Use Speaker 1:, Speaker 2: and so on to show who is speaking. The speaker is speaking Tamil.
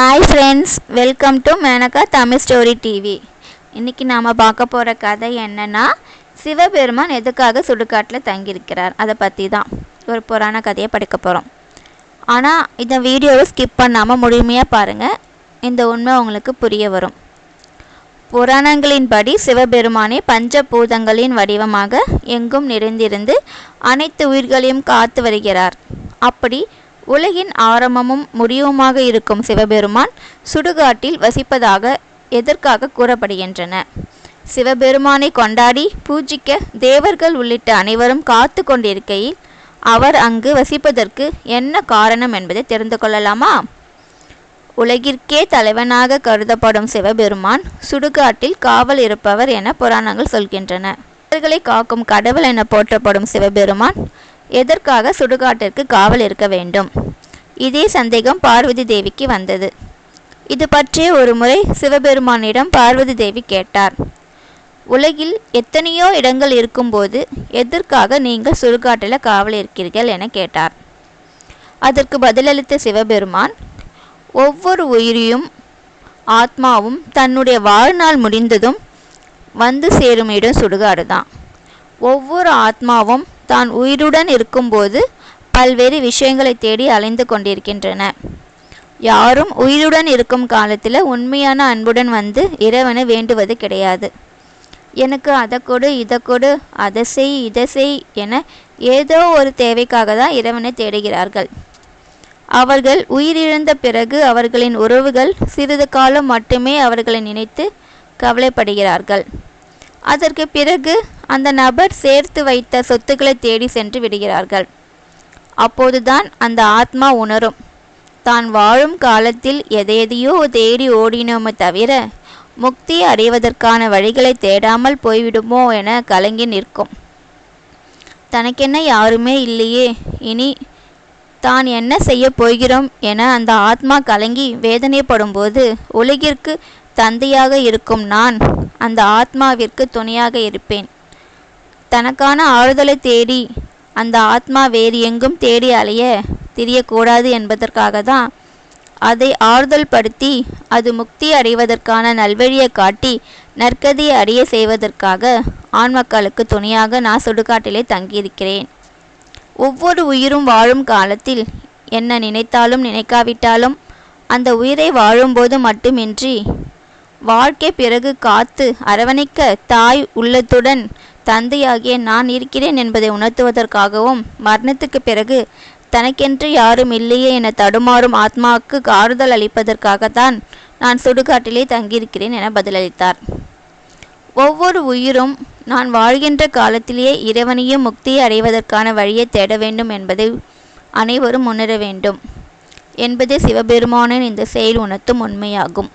Speaker 1: Hi friends welcome to Menaka Tamil story TV இன்றைக்கி நாம் பார்க்க போகிற கதை என்னென்னா சிவபெருமான் எதுக்காக சுடுகாட்டில் தங்கியிருக்கிறார். அதை பற்றி தான் ஒரு புராண கதையை படிக்க போகிறோம் ஆனால் இந்த வீடியோவை ஸ்கிப் பண்ணாமல் முழுமையாக பாருங்கள் இந்த உண்மை உங்களுக்கு புரிய வரும். புராணங்களின்படி சிவபெருமானே பஞ்சபூதங்களின் வடிவமாக எங்கும் நிறைந்திருந்து அனைத்து உயிர்களையும் காத்து வருகிறார். அப்படி உலகின் ஆரம்பமும் முடிவுமாக இருக்கும் சிவபெருமான் சுடுகாட்டில் வசிப்பதாக எதற்காக கூறப்படுகின்றன? சிவபெருமானை கொண்டாடி பூஜிக்க தேவர்கள் உள்ளிட்ட அனைவரும் காத்து கொண்டிருக்கையில் அவர் அங்கு வசிப்பதற்கு என்ன காரணம் என்பதை தெரிந்து கொள்ளலாமா? உலகிற்கே தலைவனாக கருதப்படும் சிவபெருமான் சுடுகாட்டில் காவல் இருப்பவர் என புராணங்கள் சொல்கின்றன. அவர்களை காக்கும் கடவுள் என போற்றப்படும் சிவபெருமான் எதற்காக சுடுகாட்டிற்கு காவல் இருக்க வேண்டும்? இதே சந்தேகம் பார்வதி தேவிக்கு வந்தது. இது பற்றிய ஒரு முறை சிவபெருமானிடம் பார்வதி தேவி கேட்டார். உலகில் எத்தனையோ இடங்கள் இருக்கும்போது எதற்காக நீங்கள் சுடுகாட்டில் காவல் இருக்கிறீர்கள் என கேட்டார். அதற்கு பதிலளித்த சிவபெருமான் ஒவ்வொரு உயிரியும் ஆத்மாவும் தன்னுடைய வாழ்நாள் முடிந்ததும் வந்து சேரும் இடம் சுடுகாடு தான் ஒவ்வொரு ஆத்மாவும் தான் உயிருடன் இருக்கும்போது பல்வேறு விஷயங்களை தேடி அலைந்து கொண்டிருக்கின்றன. யாரும் உயிருடன் இருக்கும் காலத்தில் உண்மையான அன்புடன் வந்து இறைவனை வேண்டுவது கிடையாது. எனக்கு அதை கொடு இதை கொடு அதை செய் இதை செய் என ஏதோ ஒரு தேவைக்காக தான் இறைவனை தேடுகிறார்கள். அவர்கள் உயிரிழந்த பிறகு அவர்களின் உறவுகள் சிறிது காலம் மட்டுமே அவர்களை நினைத்து கவலைப்படுகிறார்கள். அதற்கு பிறகு அந்த நபர் சேர்த்து வைத்த சொத்துக்களை தேடி சென்று விடுகிறார்கள். அப்போதுதான் அந்த ஆத்மா உணரும். தான் வாழும் காலத்தில் எதையதையோ தேடி ஓடினோமே தவிர முக்தி அடைவதற்கான வழிகளை தேடாமல் போய்விடுமோ என கலங்கி நிற்கும். தனக்கென்ன யாருமே இல்லையே இனி தான் என்ன செய்ய போகிறோம் என அந்த ஆத்மா கலங்கி வேதனைப்படும்போது உலகிற்கு தந்தையாக இருக்கும் நான் அந்த ஆத்மாவிற்கு துணையாக இருப்பேன். தனக்கான ஆறுதலை தேடி அந்த ஆத்மா வேறு எங்கும் தேடி அலைய தெரியக்கூடாது என்பதற்காக தான் அதை ஆறுதல் படுத்தி அது முக்தி அடைவதற்கான நல்வழியை காட்டி நற்கதியை அடைய செய்வதற்காக ஆண் மக்களுக்கு துணையாக நான் சுடுகாட்டிலே தங்கியிருக்கிறேன். ஒவ்வொரு உயிரும் வாழும் காலத்தில் என்ன நினைத்தாலும் நினைக்காவிட்டாலும் அந்த உயிரை வாழும்போது மட்டுமின்றி வாழ்க்கை பிறகு காத்து அரவணைக்க தாய் உள்ளத்துடன் தந்தையாகிய நான் இருக்கிறேன் என்பதை உணர்த்துவதற்காகவும் மரணத்துக்கு பிறகு தனக்கென்று யாரும் இல்லையே என தடுமாறும் ஆத்மாவுக்கு ஆறுதல் அளிப்பதற்காகத்தான் நான் சுடுகாட்டிலே தங்கியிருக்கிறேன் என பதிலளித்தார். ஒவ்வொரு உயிரும் நான் வாழ்கின்ற காலத்திலேயே இறைவனையும் முக்தியை அடைவதற்கான வழியை தேட வேண்டும் என்பதை அனைவரும் உணர வேண்டும். என்பதே சிவபெருமானின் இந்த செயல் உணர்த்தும் உண்மையாகும்.